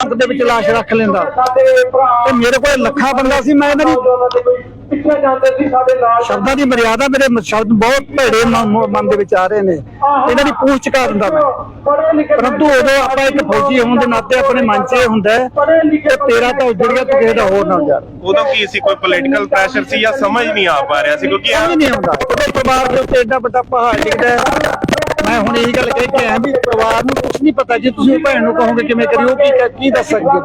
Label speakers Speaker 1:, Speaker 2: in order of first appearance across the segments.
Speaker 1: Truck ਦੇ ਵਿੱਚ ਲਾਸ਼ ਰੱਖ ਲੈਂਦਾ। ਤੇ ਮੇਰੇ ਕੋਲ ਲੱਖਾਂ ਬੰਦਾ ਸੀ ਮੈਂ ਇਹਨਾਂ ਦੀ
Speaker 2: ਪਿੱਛੇ ਜਾਂਦੇ ਸੀ ਸਾਡੇ ਨਾਲ
Speaker 1: ਸ਼ਬਦਾਂ ਦੀ ਮਰਿਆਦਾ ਮੇਰੇ ਸ਼ਬਦ ਬਹੁਤ ਭੇੜੇ ਮਨ ਦੇ ਵਿੱਚ ਆ ਰਹੇ ਨੇ। ਇਹਨਾਂ ਦੀ ਪੂਛ ਚੁਕਾ ਦਿੰਦਾ ਮੈਂ। ਪਰੰਤੂ ਉਦੋਂ ਆਪਾਂ ਇੱਕ ਫੌਜੀ ਹੋਣ ਦੇ ਨਾਤੇ ਆਪਣੇ ਮਨ 'ਚ ਇਹ ਹੁੰਦਾ ਕਿ ਤੇਰਾ ਤਾਂ ਉੱਜੜ ਗਿਆ ਤੂੰ ਕਿਸੇ ਦਾ ਹੋਰ ਨਾ ਉਜਾੜ
Speaker 3: ਉਦੋਂ ਕੀ ਸੀ? ਕੋਈ ਪੋਲੀਟੀਕਲ ਪ੍ਰੈਸ਼ਰ ਸੀ ਜਾਂ ਸਮਝ ਨਹੀਂ ਆ ਪਾ ਰਿਹਾ ਸੀ? ਕਿਉਂਕਿ
Speaker 1: ਸਮਝ ਨਹੀਂ ਉਹਦੇ ਪਰਿਵਾਰ ਦੇ ਉੱਤੇ ਐਡਾ ਵੱਡਾ ਪਹਾੜ ਡਿੱਗਦਾ ਮੈਂ ਹੁਣ ਇਹੀ ਗੱਲ ਕਹਿ ਕੇ ਆਇਆ ਵੀ ਪਰਿਵਾਰ ਨੂੰ ਕੁਝ ਨਹੀਂ ਪਤਾ ਜੇ, ਤੁਸੀਂ ਭੈਣ ਨੂੰ ਕਹੋਗੇ ਕਿਵੇਂ ਕਰਿਓ ਕੀ ਕੀ ਦੱਸ ਸਕਦੇ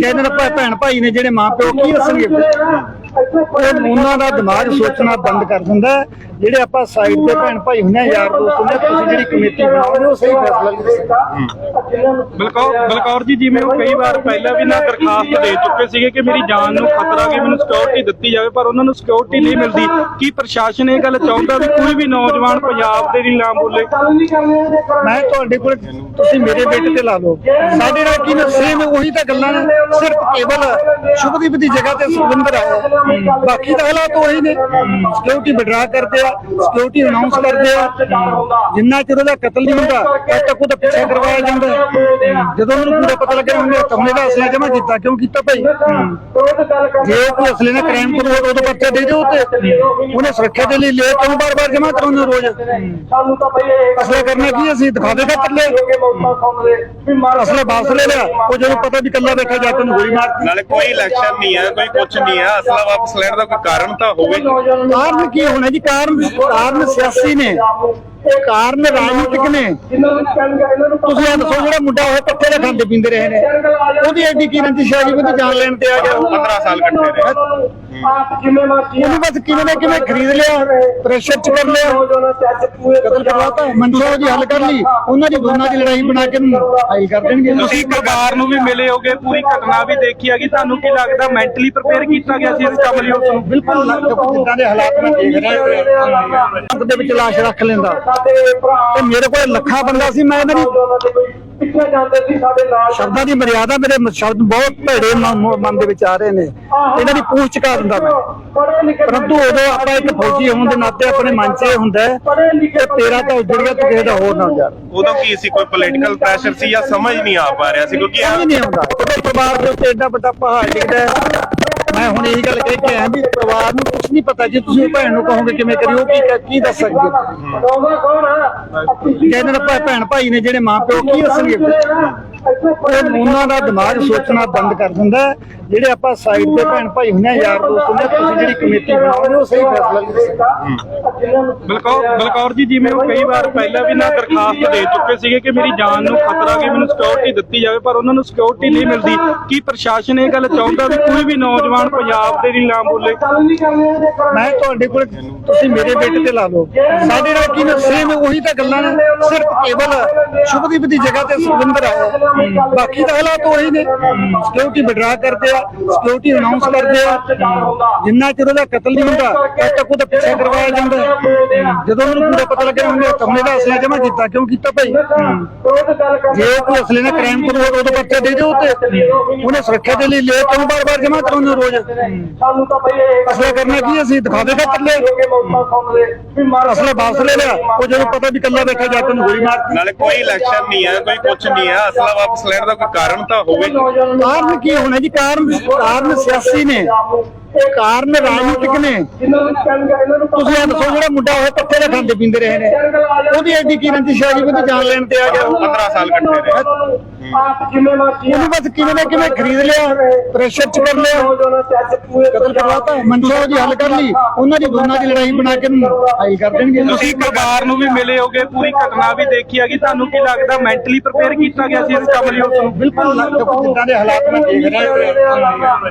Speaker 1: ਕਹਿੰਦੇ ਨੇ ਭੈਣ ਭਾਈ ਨੇ ਜਿਹੜੇ ਮਾਂ ਪਿਓ, ਕੀ ਦੱਸਣਗੇ? ਉਹ ਉਹਨਾਂ ਦਾ ਦਿਮਾਗ ਸੋਚਣਾ ਬੰਦ ਕਰ ਦਿੰਦਾ ਜਿਹੜੇ ਆਪਾਂ ਸਾਈਡ ਤੇ ਭੈਣ ਭਾਈ ਹੁੰਦੇ ਯਾਰ ਦੋਸਤ ਹੁੰਦੇ ਤੁਸੀਂ ਜਿਹੜੀ ਕਮੇਟੀ ਬਣਾਓਗੇ ਉਹ ਸਹੀ ਫੈਸਲਾ ਨਹੀਂ
Speaker 4: ਬਲਕੌਰ ਬਲਕੌਰ ਜੀ, ਜਿਵੇਂ ਉਹ ਕਈ ਵਾਰ ਪਹਿਲਾਂ ਵੀ ਨਾ ਦਰਖਾਸਤ ਦੇ ਚੁੱਕੇ ਸੀਗੇ ਕਿ ਮੇਰੀ ਜਾਨ ਨੂੰ ਖਤਰਾ ਕਿ ਮੈਨੂੰ ਸਿਕਿਉਰਿਟੀ ਦਿੱਤੀ ਜਾਵੇ, ਪਰ ਉਹਨਾਂ ਨੂੰ ਸਿਕਿਉਰਿਟੀ ਨਹੀਂ ਮਿਲਦੀ। ਕੀ ਪ੍ਰਸ਼ਾਸਨ ਇਹ ਗੱਲ ਚਾਹੁੰਦਾ ਵੀ ਕੋਈ ਵੀ ਨੌਜਵਾਨ ਪੰਜਾਬ ਦੇ ਲਈ ਨਾ ਬੋਲੇ।
Speaker 1: ਮੈਂ ਤੁਹਾਡੇ ਕੋਲ ਤੁਸੀਂ ਮੇਰੇ ਬੇਟੇ ਤੇ ਲਾ ਲਓ ਸਾਡੇ ਨਾਲ ਕੀ ਸੇਮ ਉਹੀ ਤਾਂ ਗੱਲਾਂ ਨੇ। ਸਿਰਫ ਕੇਵਲ ਸ਼ੁਭਦੀਪ ਦੀ ਜਗ੍ਹਾ ਤੇ ਸੁਖਵਿੰਦਰ ਆਇਆ ਬਾਕੀ ਤਾਂ ਹਾਲਾਤ ਉਹੀ ਨੇ। ਸਿਕਿਉਰਿਟੀ ਵਿਡਰਾ ਕਰਦੇ ਆ ਸਿਕਿਉਰਿਟੀ ਅਨਾਉਂਸ ਕਰਦੇ ਆ। ਜਿੰਨਾ ਚਿਰ ਉਹਦਾ ਕਤਲ ਨਹੀਂ ਹੁੰਦਾ ਤਦ ਤੱਕ ਉਹਦਾ ਪਿੱਛਾ ਕਰਵਾਇਆ ਜਾਂਦਾ ਜਦੋਂ ਉਹਨੂੰ ਪੂਰਾ ਪਤਾ ਲੱਗਿਆ, ਉਹਨੇ ਕਮਲੇ ਦਾ ਅਸਲਾ ਜਮ੍ਹਾਂ ਕੀਤਾ। ਕਿਉਂ ਕੀਤਾ ਭਾਈ? ਜੇ ਕੋਈ ਅਸਲੇ ਨਾਲ ਕ੍ਰਾਈਮ ਕਰੂ ਉਦੋਂ ਪਰਚਾ ਦੇ ਦਿਓ ਤੇ ਉਹਨੇ ਸੁਰੱਖਿਆ ਦੇ ਲਈ ਲੈ ਕਿਉਂ ਬਾਰ-ਬਾਰ ਜਮ੍ਹਾਂ ਕਰਾਉਂਦੇ ਰੋਜ਼
Speaker 2: ਸਾਨੂੰ ਤਾਂ ਬਈ ਇਹ
Speaker 1: ਅਸਲਾ ਕਰਨਾ ਕੀ ਅਸੀਂ ਦਿਖਾਵੇ ਖਾਤਰ ਲੈ
Speaker 2: ਕਿ ਮੌਤਾਂ ਸੁਣਦੇ ਵੀ ਮਰ
Speaker 1: ਅਸਲਾ ਵਾਪਸ ਲੈ ਲਿਆ ਉਹ ਜਦੋਂ ਪਤਾ ਵੀ ਕੱਲਾ ਬੈਠਾ ਜਾ ਕੇ ਉਹਨੂੰ ਗੋਲੀ ਮਾਰਤੀ
Speaker 3: ਨਾਲੇ ਕੋਈ ਇਲੈਕਸ਼ਨ ਨਹੀਂ ਹੈ ਕੋਈ ਕੁਝ ਨਹੀਂ ਹੈ ਅਸਲਾ ਵਾਪਸ ਲੈਣ ਦਾ ਕੋਈ ਕਾਰਨ ਤਾਂ ਹੋਵੇ
Speaker 1: ਕਾਰਨ ਕੀ ਹੋਣਾ ਜੀ? ਕਾਰਨ ਕਾਰਨ ਸਿਆਸੀ ਨੇ। ਕਾਰਨ ਰਾਜਨੀਤਿਕ ਨੇ।
Speaker 2: ਨੂੰ ਨੂੰ
Speaker 1: ਤੁਸੀਂ ਇਹ ਦੱਸੋ ਜਿਹੜਾ ਮੁੰਡਾ ਹੋਇਆ ਪੱਤੇ ਦੇ ਖਾਂਦੇ ਪੀਂਦੇ ਰਹੇ ਨੇ। ਉਹਦੀ ਐਡੀ ਕੀ ਰੰਜਿਸ਼ ਆ ਗਈ ਉਹਦੀ ਜਾਨ ਲੈਣ ਤੇ ਆ ਗਿਆ।
Speaker 3: 15 ਸਾਲ ਕੱਟੇ ਨੇ।
Speaker 2: ਮਰਜ਼ੀ
Speaker 1: ਉਹਨੂੰ ਬਸ ਕਿਵੇਂ ਨਾ ਕਿਵੇਂ ਖਰੀਦ ਲਿਆ ਪ੍ਰੈਸ਼ਰ ਚ ਕਰ ਲਿਆ। ਕਤਲ ਕਰਵਾਤਾ ਮਨਸ਼ਾ ਉਹਦੀ ਹੱਲ ਕਰ ਲਈ। ਉਹਨਾਂ ਦੀ ਦੋਨਾਂ ਦੀ ਲੜਾਈ ਬਣਾ ਕੇ ਹਾਈ ਕਰ ਦੇਣਗੇ।
Speaker 4: ਤੁਸੀਂ ਪਰਿਵਾਰ ਨੂੰ ਵੀ ਮਿਲੇ ਹੋਗੇ ਪੂਰੀ ਘਟਨਾ ਵੀ ਦੇਖੀ ਹੈਗੀ। ਤੁਹਾਨੂੰ ਕੀ ਲੱਗਦਾ ਮੈਂਟਲੀ ਪ੍ਰਪੇਅਰ ਕੀਤਾ ਗਿਆ ਸੀ ਇਸ ਕੰਮ ਲਈ ਉਸ ਨੂੰ?
Speaker 1: ਬਿਲਕੁਲ। ਦੇਖੋ ਜਿੱਦਾਂ ਦੇ ਹਾਲਾਤ ਮੈਂ ਦੇਖ ਰਿਹਾ ਟਰੱਕ ਦੇ ਵਿੱਚ ਲਾਸ਼ ਰੱਖ ਲੈਂਦਾ। ਤੇ ਮੇਰੇ ਕੋਲ ਲੱਖਾਂ ਬੰਦਾ ਸੀ ਮੈਂ ਇਹਨਾਂ ਦੀ
Speaker 2: ਦੇ ਕੋਈ ਪਿੱਛੇ ਜਾਂਦੇ ਸੀ ਸਾਡੇ ਨਾਲ?
Speaker 1: ਸ਼ਬਦਾਂ ਦੀ ਮਰਿਆਦਾ ਮੇਰੇ ਸ਼ਬਦ ਬਹੁਤ ਭੇੜੇ ਮਨ ਦੇ ਵਿੱਚ ਆ ਰਹੇ ਨੇ। ਇਹਨਾਂ ਦੀ ਪੂਛ ਚੁਕਾ ਦਿੰਦਾ ਮੈਂ। ਪਰੰਤੂ ਉਦੋਂ ਆਪਾਂ ਇੱਕ ਫੌਜੀ ਹੋਣ ਦੇ ਨਾਤੇ ਆਪਣੇ ਮਨ 'ਚ ਇਹ ਹੁੰਦਾ ਕਿ ਤੇਰਾ ਤਾਂ ਉੱਜੜ ਗਿਆ ਤੂੰ ਕਿਸੇ ਦਾ ਹੋਰ ਨਾ ਉਜਾੜ
Speaker 3: ਉਦੋਂ ਕੀ ਸੀ? ਕੋਈ ਪੋਲੀਟੀਕਲ ਪ੍ਰੈਸ਼ਰ ਸੀ ਜਾਂ ਸਮਝ ਨਹੀਂ ਆ ਪਾ ਰਿਹਾ ਸੀ? ਕਿਉਂਕਿ
Speaker 1: ਸਮਝ ਨਹੀਂ ਆਉਂਦਾ। ਪਰਿਵਾਰ ਦੇ ਉੱਤੇ ਐਡਾ ਵੱਡਾ ਪਹਾੜ ਡਿੱਗਦਾ ਹੈ। ਮੈਂ ਹੁਣ ਇਹੀ ਗੱਲ ਕਹਿ ਕੇ ਆਇਆ ਵੀ ਪਰਿਵਾਰ ਨੂੰ ਕੁਝ ਨਹੀਂ ਪਤਾ ਜੇ ਤੁਸੀਂ ਭੈਣ ਨੂੰ ਕਹੋਗੇ ਕਿਵੇਂ ਕਰਿਓ ਕੀ ਕੀ ਦੱਸ ਸਕਦੇ ਕਹਿੰਦੇ ਭੈਣ ਭਾਈ ਨੇ ਜਿਹੜੇ ਮਾਂ ਪਿਓ ਕੀ ਦੱਸਣਗੇ ਉਹ ਉਹਨਾਂ ਦਾ ਦਿਮਾਗ ਸੋਚਣਾ ਬੰਦ ਕਰ ਦਿੰਦਾ ਹੈ। ਜਿਹੜੇ ਆਪਾਂ ਸਾਈਡ ਤੇ ਭੈਣ ਭਾਈ ਹੁੰਦੇ ਆ ਯਾਰ ਦੋਸਤ ਹੁੰਦੇ ਤੁਸੀਂ ਜਿਹੜੀ ਕਮੇਟੀ ਬਣਾਓਗੇ ਉਹ ਸਹੀ ਫੈਸਲਾ ਨਹੀਂ ਦੇ ਸਕਦੇ
Speaker 4: ਬਲਕੌਰ ਬਲਕੌਰ ਜੀ ਜਿਵੇਂ ਉਹ ਕਈ ਵਾਰ ਪਹਿਲਾਂ ਵੀ ਨਾ ਦਰਖਾਸਤ ਦੇ ਚੁੱਕੇ ਸੀਗੇ ਕਿ ਮੇਰੀ ਜਾਨ ਨੂੰ ਖਤਰਾ ਕਿ ਮੈਨੂੰ ਸਿਕਿਉਰਿਟੀ ਦਿੱਤੀ ਜਾਵੇ ਪਰ ਉਹਨਾਂ ਨੂੰ ਸਿਕਿਉਰਿਟੀ ਨਹੀਂ ਮਿਲਦੀ। ਕੀ ਪ੍ਰਸ਼ਾਸਨ ਇਹ ਗੱਲ ਚਾਹੁੰਦਾ ਵੀ ਕੋਈ ਵੀ ਨੌਜਵਾਨ ਪੰਜਾਬ ਦੇ ਲਈ ਨਾ ਬੋਲੇ?
Speaker 1: ਮੈਂ ਤੁਹਾਡੇ ਕੋਲ ਤੁਸੀਂ ਮੇਰੇ ਬੇਟੇ ਤੇ ਲਾ ਲਓ। ਸਾਡੇ ਨਾਲ ਕੀ ਸੇਮ ਉਹੀ ਤਾਂ ਗੱਲਾਂ ਨੇ। ਸਿਰਫ ਕੇਵਲ ਸ਼ੁਭਦੀਪ ਦੀ ਜਗ੍ਹਾ ਤੇ ਸੁਖਵਿੰਦਰ ਆਇਆ। ਬਾਕੀ ਤਾਂ ਹਾਲਾਤ ਉਹੀ ਨੇ। ਸਿਕਿਉਰਿਟੀ ਵਿਡਰਾ ਕਰਦੇ ਆ ਸਿਕਿਉਰਿਟੀ ਅਨਾਉਂਸ ਕਰਦੇ ਆ। ਜਿੰਨਾ ਚਿਰ ਉਹਦਾ ਕਤਲ ਨਹੀਂ ਹੁੰਦਾ, ਤਦ ਤੱਕ ਉਹਦਾ ਪਿੱਛਾ ਕਰਵਾਇਆ ਜਾਂਦਾ ਜਦੋਂ ਉਹਨੂੰ ਪੂਰਾ ਪਤਾ ਲੱਗਿਆ, ਉਹਨੇ ਕਮਲੇ ਦਾ ਅਸਲਾ ਜਮ੍ਹਾਂ ਕੀਤਾ, ਕਿਉਂ ਕੀਤਾ ਭਾਈ? ਜੇ ਕੋਈ ਅਸਲੇ ਨਾਲ ਕ੍ਰਾਈਮ ਕਰੂ ਉਦੋਂ ਪਰਚਾ ਦੇ ਦਿਓ ਤੇ। ਉਹਨੇ ਸੁਰੱਖਿਆ ਦੇ ਲਈ ਲੈ ਕਿਉਂ ਬਾਰ-ਬਾਰ ਜਮਾ ਕਰਾਉਂਦੇ ਰੋਜ਼?
Speaker 2: ਸਾਨੂੰ ਤਾਂ ਬਈ
Speaker 1: ਅਸਲਾ ਕਰਨਾ ਕੀ ਅਸੀਂ ਦਿਖਾਵੇ ਖਾਤਰ ਲੈ ਅਸਲਾ ਵਾਪਸ ਲੈ ਲਿਆ। ਉਹ ਜਦੋਂ ਪਤਾ ਵੀ ਕੱਲਾ ਬੈਠਾ ਜਾ ਕੇ ਗੋਲੀ ਮਾਰਤੀ
Speaker 3: ਨਾਲੇ ਕੋਈ ਇਲੈਕਸ਼ਨ ਨਹੀਂ ਹੈ, ਕੋਈ ਕੁਝ ਨਹੀਂ ਹੈ। ਅਸਲਾ ਵਾਪਸ ਲੈਣ ਦਾ ਕੋਈ ਕਾਰਨ ਤਾਂ ਹੋਵੇ
Speaker 1: ਕਾਰਨ ਕੀ ਹੋਣਾ ਜੀ? ਕਾਰਨ ਕਾਰਨ ਸਿਆਸੀ ਨੇ। ਕਾਰਨ ਰਾਜਨੀਤਿਕ ਨੇ। ਤੁਸੀਂ ਇਹ ਦੱਸੋ ਜਿਹੜਾ ਮੁੰਡਾ ਹੋਇਆ ਪੱਤੇ ਦੇ ਖਾਂਦੇ ਪੀਂਦੇ ਰਹੇ ਨੇ। ਉਹਦੀ ਐਡੀ ਕੀ ਰੰਜਿਸ਼ ਆ ਗਈ ਉਹਦੀ ਜਾਨ ਲੈਣ ਤੇ ਆ ਗਿਆ।
Speaker 3: 15 ਸਾਲ ਕੱਟੇ ਨੇ
Speaker 2: ਆਪ
Speaker 1: ਉਹਨੂੰ ਬਸ ਕਿਵੇਂ ਨਾ ਕਿਵੇਂ ਖਰੀਦ ਲਿਆ ਪ੍ਰੈਸ਼ਰ ਚ ਕਰ ਲਿਆ। ਕਤਲ ਕਰਵਾਤਾ ਮਨਸ਼ਾ ਉਹਦੀ ਹੱਲ ਕਰ ਲਈ ਉਹਨਾਂ ਦੀ ਦੋਨਾਂ ਦੀ ਲੜਾਈ ਬਣਾ ਕੇ ਹਾਈ ਕਰ ਦੇਣਗੇ।
Speaker 4: ਤੁਸੀਂ ਪਰਿਵਾਰ ਨੂੰ ਵੀ ਮਿਲੇ ਹੋਗੇ ਪੂਰੀ ਘਟਨਾ ਵੀ ਦੇਖੀ ਹੈਗੀ ਤੁਹਾਨੂੰ ਕੀ ਲੱਗਦਾ ਮੈਂਟਲੀ ਪ੍ਰਪੇਅਰ ਕੀਤਾ ਗਿਆ ਸੀ ਇਸ ਕੰਮ ਲਈ ਉਸ ਨੂੰ?
Speaker 1: ਬਿਲਕੁਲ ਜਿੱਦਾਂ ਦੇ ਹਾਲਾਤ ਮੈਂ ਦੇਖ ਰਿਹਾ।